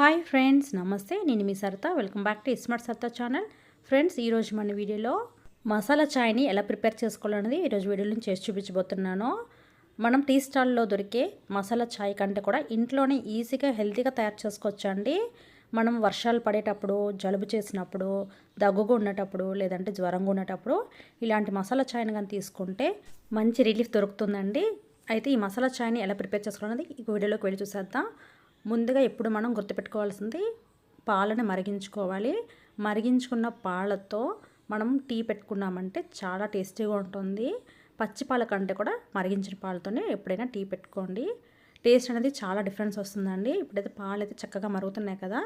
Hi friends నమస్తే. నేను మీ Saritha. Welcome back to smart Saritha channel. Friends ఈరోజు మన వీడియోలో మసాలా చాయ్ని ఎలా ప్రిపేర్ చేసుకోవాలన్నది ఈరోజు వీడియోలో చేసి చూపించబోతున్నాను. మనం టీ స్టాల్లో దొరికే మసాలా చాయ్ కంటే కూడా ఇంట్లోనే ఈజీగా హెల్తీగా తయారు చేసుకోవచ్చు అండి మనం వర్షాలు పడేటప్పుడు జలుబు చేసినప్పుడు దగ్గుగా ఉండేటప్పుడు లేదంటే జ్వరంగా ఉండేటప్పుడు ఇలాంటి మసాలా చాయ్ని కానీ తీసుకుంటే మంచి రిలీఫ్ దొరుకుతుందండి. అయితే ఈ మసాలా చాయ్ని ఎలా ప్రిపేర్ చేసుకోవాలన్నది ఈ వీడియోలోకి వెళ్ళి చూసేద్దాం. ముందుగా ఎప్పుడు మనం గుర్తుపెట్టుకోవాల్సింది పాలను మరిగించుకోవాలి. మరిగించుకున్న పాలతో మనం టీ పెట్టుకున్నామంటే చాలా టేస్టీగా ఉంటుంది. పచ్చి పాల కంటే కూడా మరిగించిన పాలతోనే ఎప్పుడైనా టీ పెట్టుకోండి. టేస్ట్ అనేది చాలా డిఫరెన్స్ వస్తుందండి. ఇప్పుడైతే పాలు అయితే చక్కగా మరుగుతున్నాయి కదా.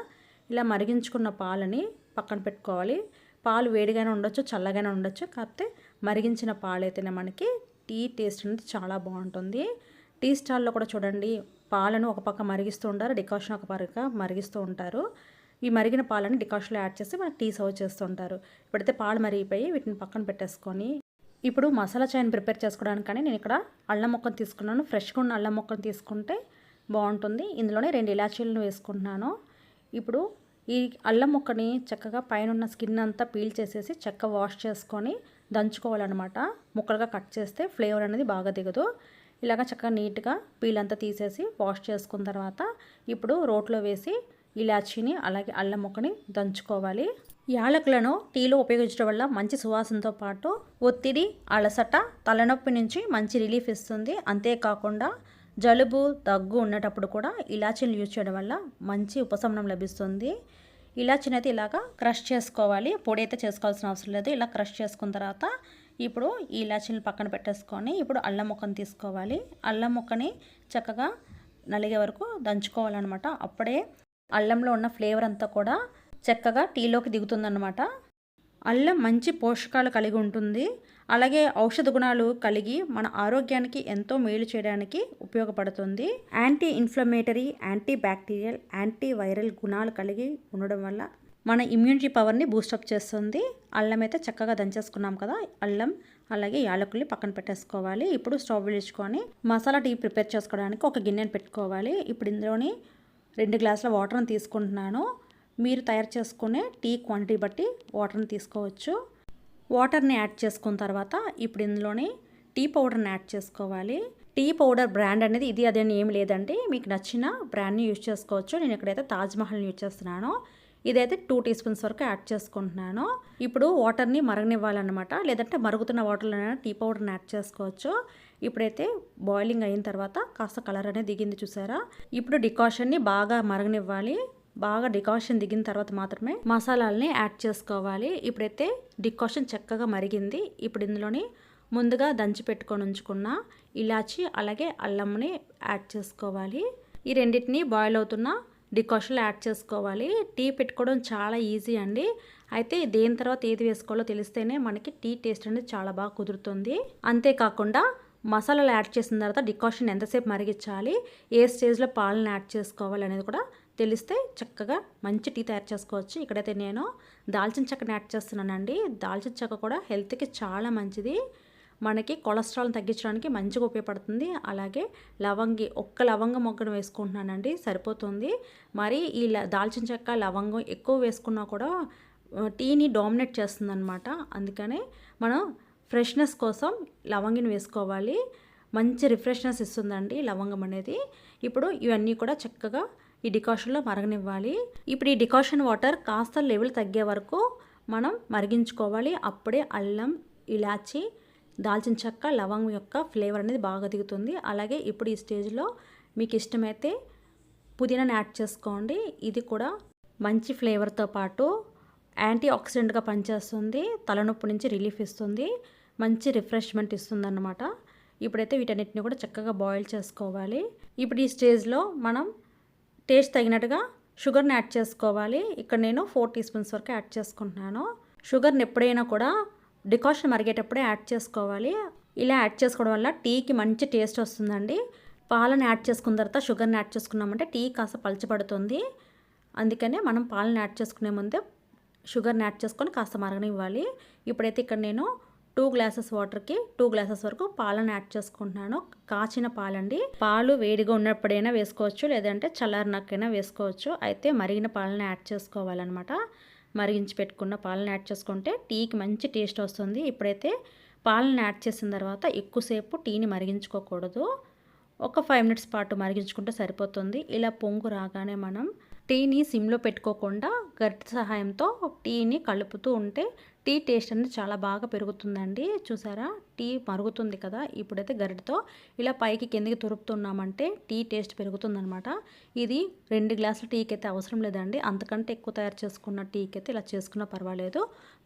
ఇలా మరిగించుకున్న పాలని పక్కన పెట్టుకోవాలి. పాలు వేడిగానే ఉండొచ్చు చల్లగానే ఉండొచ్చు. కాకపోతే మరిగించిన పాలు అయితేనే మనకి టీ టేస్ట్ అనేది చాలా బాగుంటుంది. టీ స్టాల్లో కూడా చూడండి పాలను ఒక పక్క మరిగిస్తూ ఉంటారు డికాషన్ ఒక పక్క మరిగిస్తూ ఉంటారు. ఈ మరిగిన పాలని డికాషన్లో యాడ్ చేసి మనకి టీ సర్వ్ చేస్తుంటారు ఇప్పుడైతే పాలు మరిగిపోయి వీటిని పక్కన పెట్టేసుకొని ఇప్పుడు మసాలా చాయ్ని ప్రిపేర్ చేసుకోవడానికని నేను ఇక్కడ అల్లం మొక్కను తీసుకున్నాను. ఫ్రెష్గా ఉన్న అల్లం మొక్కను తీసుకుంటే బాగుంటుంది. ఇందులోనే రెండు ఇలాచీలను వేసుకుంటున్నాను. ఇప్పుడు ఈ అల్లం ముక్కని చక్కగా పైన ఉన్న స్కిన్ అంతా పీల్ చేసేసి చక్క వాష్ చేసుకొని దంచుకోవాలన్నమాట. ముక్కలుగా కట్ చేస్తే ఫ్లేవర్ అనేది బాగా దిగదు. ఇలాగ చక్కగా నీట్గా పీలంతా తీసేసి వాష్ చేసుకున్న తర్వాత ఇప్పుడు రోట్లో వేసి ఇలాచీని అలాగే అల్లం ముక్కని దంచుకోవాలి. యాలకులను టీలో ఉపయోగించడం వల్ల మంచి సువాసనతో పాటు ఒత్తిడి అలసట తలనొప్పి నుంచి మంచి రిలీఫ్ ఇస్తుంది. అంతేకాకుండా జలుబు దగ్గు ఉన్నటప్పుడు కూడా ఇలాచీని యూజ్ చేయడం వల్ల మంచి ఉపశమనం లభిస్తుంది. ఇలాచీని అయితే ఇలాగా క్రష్ చేసుకోవాలి. పొడి అయితే చేసుకోవాల్సిన అవసరం లేదు. ఇలా క్రష్ చేసుకున్న తర్వాత ఇప్పుడు ఈ ఇలాచీని పక్కన పెట్టేసుకొని ఇప్పుడు అల్లం ముక్కను తీసుకోవాలి. అల్లం ముక్కని చక్కగా నలిగే వరకు దంచుకోవాలన్నమాట. అప్పుడే అల్లంలో ఉన్న ఫ్లేవర్ అంతా కూడా చక్కగా టీలోకి దిగుతుందన్నమాట. అల్లం మంచి పోషకాలు కలిగి ఉంటుంది. అలాగే ఔషధ గుణాలు కలిగి మన ఆరోగ్యానికి ఎంతో మేలు చేయడానికి ఉపయోగపడుతుంది. Anti inflammatory anti bacterial anti viral గుణాలు కలిగి ఉండడం వల్ల మన ఇమ్యూనిటీ పవర్ని బూస్టప్ చేస్తుంది. అల్లం అయితే చక్కగా దంచేసుకున్నాం కదా అల్లం అలాగే యాలకుల్ని పక్కన పెట్టేసుకోవాలి. ఇప్పుడు స్టవ్ వెలిగించుకొని మసాలా టీ ప్రిపేర్ చేసుకోవడానికి ఒక గిన్నెని పెట్టుకోవాలి. ఇప్పుడు ఇందులోని రెండు గ్లాసుల వాటర్ని తీసుకుంటున్నాను. మీరు తయారు చేసుకునే టీ క్వాంటిటీ బట్టి వాటర్ని తీసుకోవచ్చు. వాటర్ని యాడ్ చేసుకున్న తర్వాత ఇప్పుడు ఇందులోని టీ పౌడర్ని యాడ్ చేసుకోవాలి. టీ పౌడర్ బ్రాండ్ అనేది ఇది అదే ఏం లేదండి. మీకు నచ్చిన బ్రాండ్ని యూజ్ చేసుకోవచ్చు. నేను ఇక్కడైతే తాజ్మహల్ని యూజ్ చేస్తున్నాను. ఇదైతే టూ టీ స్పూన్స్ వరకు యాడ్ చేసుకుంటున్నాను. ఇప్పుడు వాటర్ని మరగనివ్వాలన్నమాట. లేదంటే మరుగుతున్న వాటర్లో టీ పౌడర్ని యాడ్ చేసుకోవచ్చు. ఇప్పుడైతే బాయిలింగ్ అయిన తర్వాత కాస్త కలర్ అనేది దిగింది చూసారా? ఇప్పుడు డికాషన్ని బాగా మరగనివ్వాలి. బాగా డికాషన్ దిగిన తర్వాత మాత్రమే మసాలాలని యాడ్ చేసుకోవాలి. ఇప్పుడైతే డికాషన్ చక్కగా మరిగింది. ఇప్పుడు ఇందులోని ముందుగా దంచి పెట్టుకొని ఉంచుకున్న ఇలాచి అలాగే అల్లంని యాడ్ చేసుకోవాలి. ఈ రెండింటిని బాయిల్ అవుతున్న డికాషన్లు యాడ్ చేసుకోవాలి. టీ పెట్టుకోవడం చాలా ఈజీ అండి. అయితే దేని తర్వాత ఏది వేసుకోవాలో తెలిస్తేనే మనకి టీ టేస్ట్ అనేది చాలా బాగా కుదురుతుంది. అంతేకాకుండా మసాలాలు యాడ్ చేసిన తర్వాత డికాషన్ ఎంతసేపు మరిగించాలి? ఏ స్టేజ్లో పాలను యాడ్ చేసుకోవాలి అనేది కూడా తెలిస్తే చక్కగా మంచి టీ తయారు చేసుకోవచ్చు. ఇక్కడైతే నేను దాల్చిన చెక్కని యాడ్ చేస్తున్నానండి. దాల్చిన చెక్క కూడా హెల్త్కి చాలా మంచిది. మనకి కొలెస్ట్రాల్ తగ్గించడానికి మంచిగా ఉపయోగపడుతుంది. అలాగే లవంగి ఒక్క లవంగం మొగ్గను వేసుకుంటున్నానండి సరిపోతుంది. మరి ఈ దాల్చిన చెక్క లవంగం ఎక్కువ వేసుకున్నా కూడా టీని డామినేట్ చేస్తుందన్నమాట. అందుకనే మనం ఫ్రెష్నెస్ కోసం లవంగిని వేసుకోవాలి. మంచి రిఫ్రెష్నెస్ ఇస్తుందండి లవంగం అనేది. ఇప్పుడు ఇవన్నీ కూడా చక్కగా ఈ డికాషన్లో మరగనివ్వాలి. ఇప్పుడు ఈ డికాషన్ వాటర్ కాస్త లెవెల్ తగ్గే వరకు మనం మరిగించుకోవాలి. అప్పుడే అల్లం ఇలాచి దాల్చిన చెక్క లవంగం యొక్క ఫ్లేవర్ అనేది బాగా దిగుతుంది. అలాగే ఇప్పుడు ఈ స్టేజ్లో మీకు ఇష్టమైతే పుదీనాని యాడ్ చేసుకోండి. ఇది కూడా మంచి ఫ్లేవర్తో పాటు యాంటీ ఆక్సిడెంట్గా పనిచేస్తుంది. తలనొప్పి నుంచి రిలీఫ్ ఇస్తుంది. మంచి రిఫ్రెష్మెంట్ ఇస్తుంది అన్నమాట ఇప్పుడైతే వీటన్నిటిని కూడా చక్కగా బాయిల్ చేసుకోవాలి. ఇప్పుడు ఈ స్టేజ్లో మనం టేస్ట్ తగినట్టుగా షుగర్ని యాడ్ చేసుకోవాలి. ఇక్కడ నేను ఫోర్ టీ స్పూన్స్ వరకు యాడ్ చేసుకుంటున్నాను. షుగర్ని ఎప్పుడైనా కూడా డికాషన్ మరిగేటప్పుడే యాడ్ చేసుకోవాలి. ఇలా యాడ్ చేసుకోవడం వల్ల టీకి మంచి టేస్ట్ వస్తుందండి. పాలను యాడ్ చేసుకున్న తర్వాత షుగర్ని యాడ్ చేసుకున్నామంటే టీ కాస్త పలచబడుతుంది. అందుకనే మనం పాలను యాడ్ చేసుకునే ముందే షుగర్ని యాడ్ చేసుకొని కాస్త మరగనివ్వాలి. ఇప్పుడైతే ఇక్కడ నేను టూ గ్లాసెస్ వాటర్కి టూ గ్లాసెస్ వరకు పాలను యాడ్ చేసుకుంటున్నాను. కాచిన పాలండి. పాలు వేడిగా ఉన్నప్పుడైనా వేసుకోవచ్చు లేదంటే చల్లారినాకైనా వేసుకోవచ్చు. అయితే మరిగిన పాలను యాడ్ చేసుకోవాలన్నమాట. మరిగించి పెట్టుకున్న పాలను యాడ్ చేసుకుంటే టీకి మంచి టేస్ట్ వస్తుంది. ఇప్పుడైతే పాలను యాడ్ చేసిన తర్వాత ఎక్కువసేపు టీని మరిగించుకోకూడదు. ఒక ఫైవ్ మినిట్స్ పాటు మరిగించుకుంటే సరిపోతుంది. ఇలా పొంగు రాగానే మనం టీని సిమ్లో పెట్టుకోకుండా గరిటె సహాయంతో టీని కలుపుతూ ఉంటే టీ టేస్ట్ అనేది చాలా బాగా పెరుగుతుందండి. చూసారా? టీ మరుగుతుంది కదా ఇప్పుడైతే గరిటతో ఇలా పైకి కిందికి తురుపుతున్నామంటే టీ టేస్ట్ పెరుగుతుందనమాట ఇది రెండు గ్లాసులు టీకి అయితే అవసరం లేదండి. అంతకంటే ఎక్కువ తయారు చేసుకున్న టీకి అయితే ఇలా చేసుకున్నా పర్వాలేదు.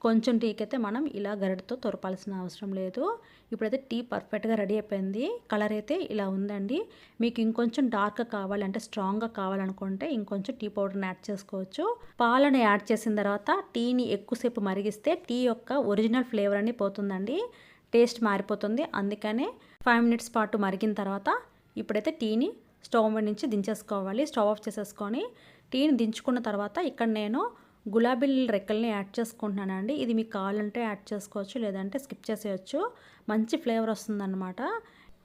కొంచెం టీకి అయితే మనం ఇలా గరిటతో తురపాల్సిన అవసరం లేదు. ఇప్పుడైతే టీ పర్ఫెక్ట్గా రెడీ అయిపోయింది. కలర్ అయితే ఇలా ఉందండి. మీకు ఇంకొంచెం డార్క్ కావాలంటే స్ట్రాంగ్గా కావాలనుకుంటే ఇంకొంచెం టీ పౌడర్ని యాడ్ చేసుకోవచ్చు. పాలను యాడ్ చేసిన తర్వాత టీని ఎక్కువసేపు మరిగిస్తే టీ యొక్క ఒరిజినల్ ఫ్లేవర్ అని పోతుందండి. టేస్ట్ మారిపోతుంది. అందుకనే ఫైవ్ మినిట్స్ పాటు మరిగిన తర్వాత ఇప్పుడైతే టీని స్టవ్ నుంచి దించేసుకోవాలి. స్టవ్ ఆఫ్ చేసేసుకొని టీని దించుకున్న తర్వాత ఇక్కడ నేను గులాబీ రెక్కల్ని యాడ్ చేసుకుంటున్నానండి ఇది మీకు కావాలంటే యాడ్ చేసుకోవచ్చు లేదంటే స్కిప్ చేసేయచ్చు. మంచి ఫ్లేవర్ వస్తుందన్నమాట.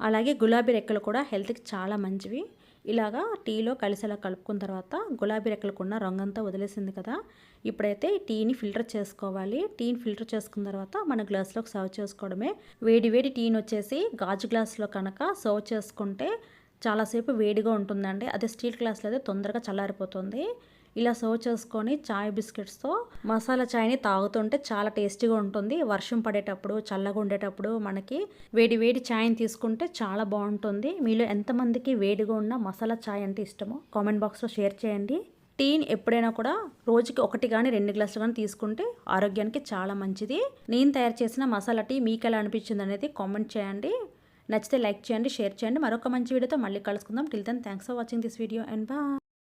అలాగే గులాబీ రెక్కలు కూడా హెల్త్కి చాలా మంచివి. ఇలాగా టీలో కలిసేలా కలుపుకున్న తర్వాత గులాబీ రెక్కలకున్న రంగంతా వదిలేసింది కదా. ఇప్పుడైతే టీని ఫిల్టర్ చేసుకోవాలి. టీని ఫిల్టర్ చేసుకున్న తర్వాత మన గ్లాస్లోకి సర్వ్ చేసుకోవడమే. వేడి వేడి టీని వచ్చేసి గాజు గ్లాస్లో కనుక సర్వ్ చేసుకుంటే చాలాసేపు వేడిగా ఉంటుందండి. అదే స్టీల్ గ్లాస్లో అయితే తొందరగా చల్లారిపోతుంది. ఇలా సర్వ్ చేసుకొని చాయ్ బిస్కెట్స్తో మసాలా చాయ్ని తాగుతుంటే చాలా టేస్టీగా ఉంటుంది. వర్షం పడేటప్పుడు చల్లగా ఉండేటప్పుడు మనకి వేడి వేడి చాయ్ని తీసుకుంటే చాలా బాగుంటుంది. మీలో ఎంతమందికి వేడిగా ఉన్న మసాలా చాయ్ అంటే ఇష్టమో కామెంట్ బాక్స్లో షేర్ చేయండి. టీని ఎప్పుడైనా కూడా రోజుకి ఒకటి కానీ రెండు గ్లాసులు కానీ తీసుకుంటే ఆరోగ్యానికి చాలా మంచిది. నేను తయారు చేసిన మసాలా టీ మీకు ఎలా అనిపించింది అనేది కామెంట్ చేయండి. నచ్చితే లైక్ చేయండి షేర్ చేయండి. మరొక మంచి వీడియోతో మళ్ళీ కలుసుకుందాం. Till then thanks for watching this video and బా